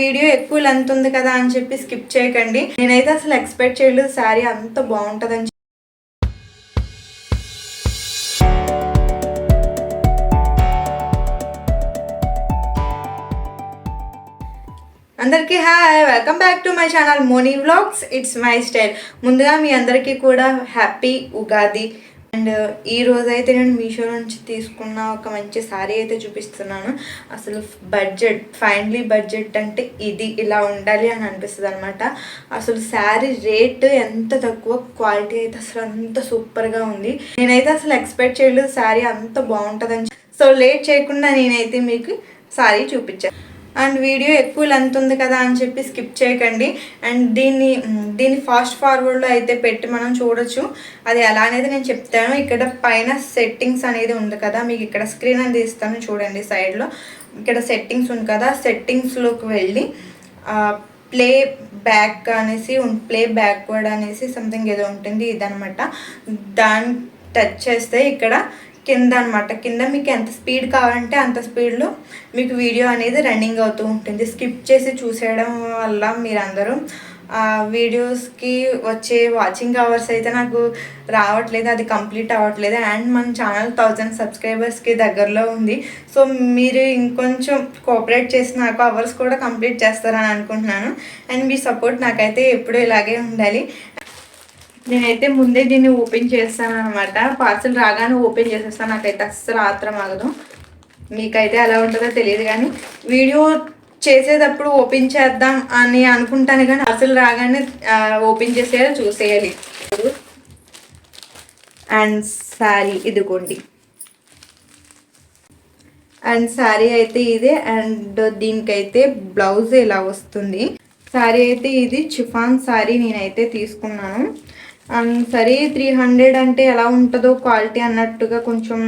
Video ఎక్కువ length ఉంది కదా అని చెప్పి స్కిప్ చేయకండి. నేనైతే అసలు ఎక్స్పెక్ట్ చేయలేదు శారీ అంత బాగుంటుందని చెప్పి. అందరికీ hi welcome back to my channel Moni vlogs it's my style ముందుగా మీ అందరికీ కూడా హ్యాపీ ఉగాది అండ్ ఈ రోజు అయితే నేను మీషో నుంచి తీసుకున్న ఒక మంచి శారీ అయితే చూపిస్తున్నాను. అసలు బడ్జెట్ ఫైనలీ బడ్జెట్ అంటే ఇది ఇలా ఉండాలి అని అనిపిస్తుంది అనమాట అసలు శారీ రేట్ ఎంత తక్కువ క్వాలిటీ అయితే అసలు అంత సూపర్గా ఉంది. నేనైతే అసలు ఎక్స్పెక్ట్ చేయలేదు శారీ అంత బాగుంటుందని. సో లేట్ చేయకుండా నేనైతే మీకు శారీ చూపించాను అండ్ వీడియో ఎక్కువ లెంత్ ఉంది కదా అని చెప్పి స్కిప్ చేయకండి. అండ్ దీన్ని దీన్ని ఫాస్ట్ ఫార్వర్డ్లో అయితే పెట్టి మనం చూడొచ్చు. అది ఎలా అనేది నేను చెప్తాను. ఇక్కడ పైన సెట్టింగ్స్ అనేది ఉంది కదా మీకు ఇక్కడ స్క్రీన్ అనేది ఇస్తాను చూడండి సైడ్లో ఇక్కడ సెట్టింగ్స్ ఉంది కదా సెట్టింగ్స్లోకి వెళ్ళి ప్లే బ్యాక్ అనేసి ప్లే బ్యాక్వర్డ్ అనేసి సంథింగ్ ఏదో ఉంటుంది ఇదనమాట దాన్ని టచ్ చేస్తే ఇక్కడ కింద అనమాట కింద మీకు ఎంత స్పీడ్ కావాలంటే అంత స్పీడ్లో మీకు వీడియో అనేది రన్నింగ్ అవుతూ ఉంటుంది. స్కిప్ చేసి చూసేయడం వల్ల మీరందరూ వీడియోస్కి వచ్చే వాచింగ్ అవర్స్ అయితే నాకు రావట్లేదు అది కంప్లీట్ అవ్వట్లేదు. అండ్ మన ఛానల్ థౌజండ్ సబ్స్క్రైబర్స్కి దగ్గరలో ఉంది. సో మీరు ఇంకొంచెం కోఆపరేట్ చేసి నాకు అవర్స్ కూడా కంప్లీట్ చేస్తారని అనుకుంటున్నాను. అండ్ మీ సపోర్ట్ నాకైతే ఎప్పుడూ ఇలాగే ఉండాలి. నేనైతే ముందే దీన్ని ఓపెన్ చేస్తాను అనమాట పార్సల్ రాగానే ఓపెన్ చేసేస్తాను నాకైతే అస్సలు ఆత్రం ఆగదు. మీకైతే ఎలా ఉంటుందో తెలియదు కానీ వీడియో చేసేటప్పుడు ఓపెన్ చేద్దాం అని అనుకుంటాను కానీ అసలు రాగానే ఓపెన్ చేసేయాలి చూసేయాలి. అండ్ శారీ ఇదిగోండి. అండ్ శారీ అయితే ఇదే అండ్ దీనికైతే బ్లౌజ్ ఇలా వస్తుంది? శారీ అయితే ఇది చిఫాన్ శారీ నేనైతే తీసుకున్నాను. అండ్ సరే త్రీ హండ్రెడ్ అంటే ఎలా ఉంటుందో క్వాలిటీ అన్నట్టుగా కొంచెం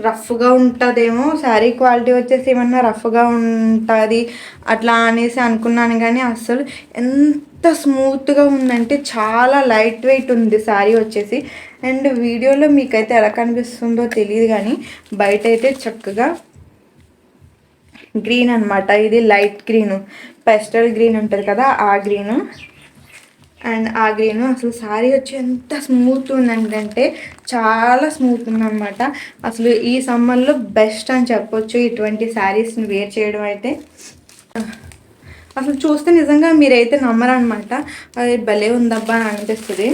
రఫ్గా ఉంటుందేమో. శారీ క్వాలిటీ వచ్చేసి ఏమన్నా రఫ్గా ఉంటుంది అట్లా అనేసి అనుకున్నాను కానీ అసలు ఎంత స్మూత్గా ఉందంటే చాలా లైట్ వెయిట్ ఉంది శారీ వచ్చేసి. అండ్ వీడియోలో మీకైతే ఎలా కనిపిస్తుందో తెలియదు కానీ బయట అయితే చక్కగా గ్రీన్ అనమాట ఇది లైట్ గ్రీన్ పెస్టల్ గ్రీన్ ఉంటుంది కదా ఆ గ్రీను అండ్ ఆ గ్రీన్ అసలు శారీ వచ్చి ఎంత స్మూత్ ఉందంటే చాలా స్మూత్ ఉందన్నమాట. అసలు ఈ సమ్మర్లో బెస్ట్ అని చెప్పొచ్చు ఇటువంటి శారీస్ని వేర్ చేయడం అయితే. అసలు చూస్తే నిజంగా మీరైతే నమ్మరనమాట అది భలే ఉందబ్బా అని అనిపిస్తుంది.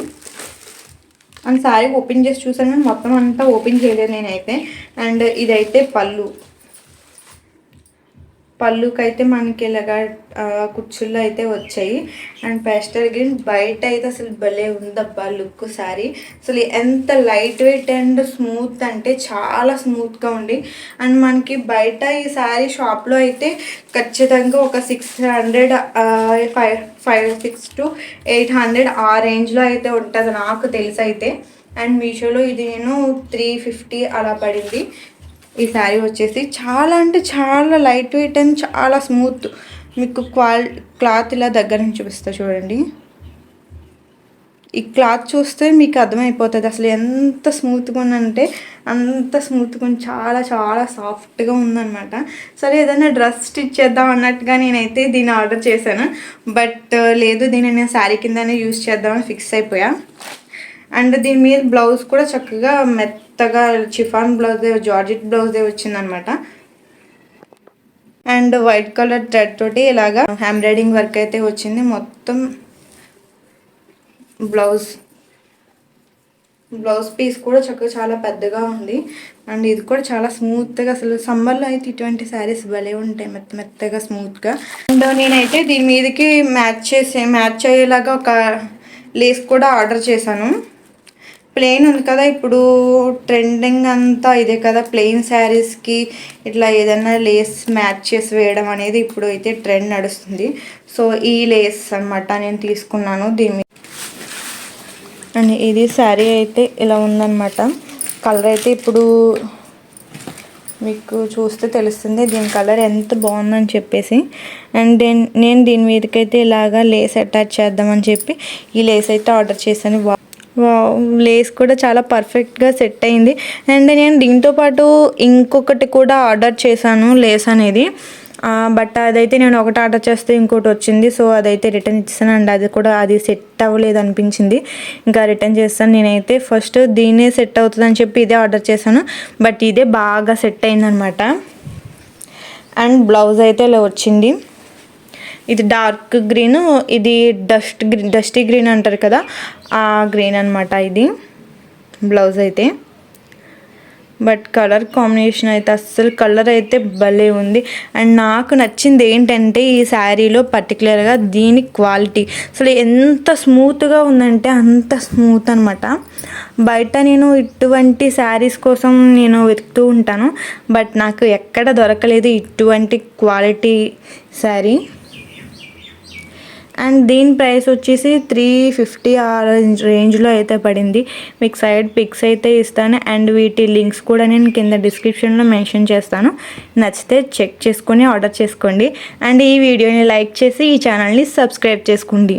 అండ్ శారీ ఓపెన్ చేసి చూసాను కానీ మొత్తం అంతా ఓపెన్ చేయలేదు నేనైతే. అండ్ ఇదైతే పళ్ళు. పళ్ళుకైతే మనకి ఇలాగా కుర్చీల్లో అయితే వచ్చాయి. అండ్ పేస్టల్ గ్రీన్ బయట అయితే అసలు భలే ఉందబ్బా లుక్ శారీ అసలు ఎంత లైట్ వెయిట్ అండ్ స్మూత్ అంటే చాలా స్మూత్గా ఉంది. అండ్ మనకి బయట ఈ శారీ షాప్లో అయితే ఖచ్చితంగా ఒక six hundred five five six two eight hundred ఆ రేంజ్లో అయితే ఉంటుంది నాకు తెలిసి అయితే అండ్ మీషోలో ఇది నేను త్రీ ఫిఫ్టీ అలా పడింది. ఈ శారీ వచ్చేసి చాలా అంటే చాలా లైట్ వెయిట్ అండ్ చాలా స్మూత్. మీకు క్వాల్ క్లాత్ ఇలా దగ్గర నుంచి చూపిస్తా చూడండి. ఈ క్లాత్ చూస్తే మీకు అర్థమైపోతుంది. అసలు ఎంత స్మూత్గా ఉందంటే అంత స్మూత్గా ఉంది. చాలా చాలా సాఫ్ట్గా ఉందన్నమాట. సరే ఏదైనా డ్రెస్ స్టిచ్ చేద్దాం అన్నట్టుగా నేనైతే దీన్ని ఆర్డర్ చేశాను. బట్ లేదు దీన్ని నేను శారీ కిందనే యూస్ చేద్దామని ఫిక్స్ అయిపోయా. అండ్ దీని మీద బ్లౌజ్ కూడా చక్కగా కొత్తగా చిఫాన్ బ్లౌజ్ జార్జెట్ బ్లౌజే వచ్చిందనమాట. అండ్ వైట్ కలర్ థ్రెడ్ తోటి ఇలాగా ఎంబ్రాయిడింగ్ వర్క్ అయితే వచ్చింది. మొత్తం బ్లౌజ్ బ్లౌజ్ పీస్ కూడా చక్కగా చాలా పెద్దగా ఉంది. అండ్ ఇది కూడా చాలా స్మూత్గా అసలు సమ్మర్లో అయితే ఇటువంటి శారీస్ భలే ఉంటాయి. మెత్త మెత్తగా స్మూత్గా. అండ్ నేనైతే దీని మీదకి మ్యాచ్ చేసే మ్యాచ్ అయ్యేలాగా ఒక లేస్ కూడా ఆర్డర్ చేశాను. ప్లెయిన్ ఉంది కదా ఇప్పుడు ట్రెండింగ్ అంతా ఇదే కదా ప్లెయిన్ శారీస్కి ఇట్లా ఏదైనా లేస్ మ్యాచ్ చేసి వేయడం అనేది ఇప్పుడు అయితే ట్రెండ్ నడుస్తుంది. సో ఈ లేస్ అనమాట నేను తీసుకున్నాను దీని అండ్ ఇది శారీ అయితే ఇలా ఉందన్నమాట. కలర్ అయితే ఇప్పుడు మీకు చూస్తే తెలుస్తుంది దీని కలర్ ఎంత బాగుందని చెప్పేసి. అండ్ నేను దీని మీదకైతే ఇలాగా లేస్ అటాచ్ చేద్దామని చెప్పి ఈ లేస్ అయితే ఆర్డర్ చేశాను. లేస్ కూడా చాలా పర్ఫెక్ట్గా సెట్ అయింది. అండ్ నేను దీంతో పాటు ఇంకొకటి కూడా ఆర్డర్ చేశాను లేస్ అనేది. బట్ అదైతే నేను ఒకటి ఆర్డర్ చేస్తే ఇంకోటి వచ్చింది. సో అదైతే రిటర్న్ ఇచ్చాను అండ్ అది కూడా అది సెట్ అవ్వలేదు అనిపించింది. ఇంకా రిటర్న్ చేస్తాను. నేనైతే ఫస్ట్ దీనే సెట్ అవుతుందని చెప్పి ఇదే ఆర్డర్ చేశాను. బట్ ఇదే బాగా సెట్ అయిందనమాట. అండ్ బ్లౌజ్ అయితే ఇలా వచ్చింది. ఇది డార్క్ గ్రీన్ ఇది డస్ట్ గ్రీన్ డస్టీ గ్రీన్ అంటారు కదా ఆ గ్రీన్ అనమాట ఇది బ్లౌజ్ అయితే. బట్ కలర్ కాంబినేషన్ అయితే అస్సలు కలర్ అయితే భలే ఉంది. అండ్ నాకు నచ్చింది ఏంటంటే ఈ శారీలో పర్టికులర్గా దీని క్వాలిటీ. అసలు ఎంత స్మూత్గా ఉందంటే అంత స్మూత్ అనమాట బయట నేను ఇటువంటి శారీస్ కోసం నేను వెతుకుతూ ఉంటాను. బట్ నాకు ఎక్కడ దొరకలేదు ఇటువంటి క్వాలిటీ శారీ. అండ్ దీని ప్రైస్ వచ్చేసి త్రీ ఫిఫ్టీ ఆ రేంజ్లో అయితే పడింది. మీకు సైడ్ పిక్స్ అయితే ఇస్తాను. అండ్ వీటి లింక్స్ కూడా నేను కింద డిస్క్రిప్షన్లో మెన్షన్ చేస్తాను. నచ్చితే చెక్ చేసుకొని ఆర్డర్ చేసుకోండి. అండ్ ఈ వీడియోని లైక్ చేసి ఈ ఛానల్ని సబ్స్క్రైబ్ చేసుకోండి.